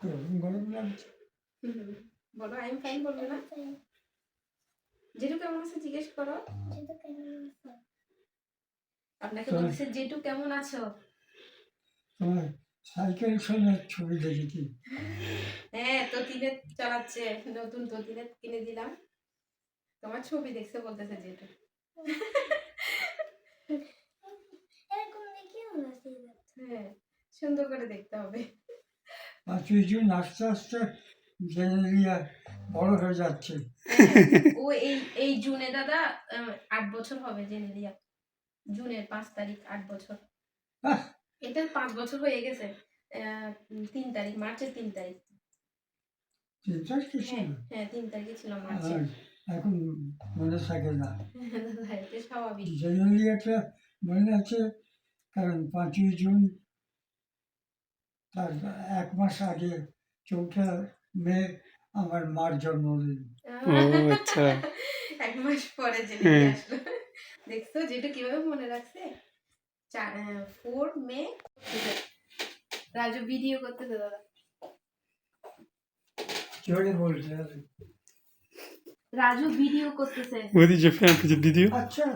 গরম গরম লাগছে। বলো আই এম ফাইন বলবে না? জেঠু কেমন আছে জিজ্ঞেস করো। আপনাকে বলছে জেঠু কেমন আছো? তোমার সাইকেল ছবি দেখেছি হ্যাঁ তো তিনে চালাচ্ছে। নতুন তো তিনে কিনে দিলাম। তোমার ছবি দেখছে বলতেছে জেঠু হ্যাঁ সুন্দর করে দেখতে হবে। পাঁচই জুন আস্তে আস্তে বড় হয়ে যাচ্ছে। হ্যাঁ, ও এই এই জুনে দাদা আহ, আট বছর হবে জেনেরিয়া জুনের পাঁচ তারিখ আট বছর। আহ! এটা পাঁচ বছর হয়ে গেছে আহ, তিন তারিখ মার্চের তিন তারিখ। হ্যাঁ হ্যাঁ তিন তারিখে ছিল মার্চে। আর এখন মনে থাকে না দাদা এটা স্বাভাবিক জেনারেলিয়াটা মনে আছে কারণ পাঁচই জুন তার এক মাস আগে চৌঠা মে আমার মার জন্মদিন ও আচ্ছা এক মাস পরে জেনে হ্যাঁ। আসলো দেখছো যেটা কিভাবে মনে রাখছে ফোর মে রাজু ভিডিও করতেছে দাদা জোরে বলতে হবে রাজু ভিডিও করতেছে। ওই যে ফ্যান পিছে ভিডিও আচ্ছা।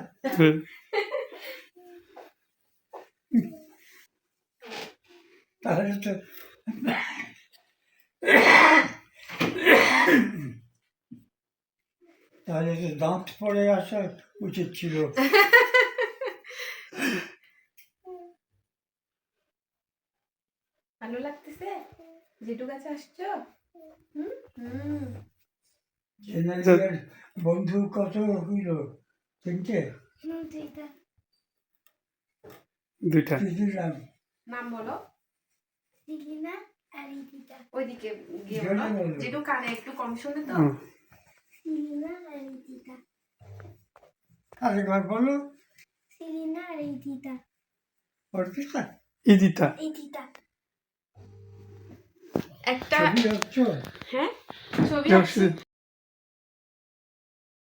তাহলে তো তাহলে তো দাঁত পড়ে আসা উচিত ছিল। ভালো লাগতেছে? যেটুক আছে আসছো? হুম? হুম। বন্ধু কত হইল? তিনটে? দুইটা। নাম বলো। আর ওইদিকে গিয়ে বলো। বলো। যেটু কানে একটু কম শুনে তো। হুম। সিলিনা আর ইদিতা আরেকবার বলো। সিলিনা আর ইদিতা অর্পিতা? ইদিতা। ইদিতা একটা হ্যাঁ? ছবি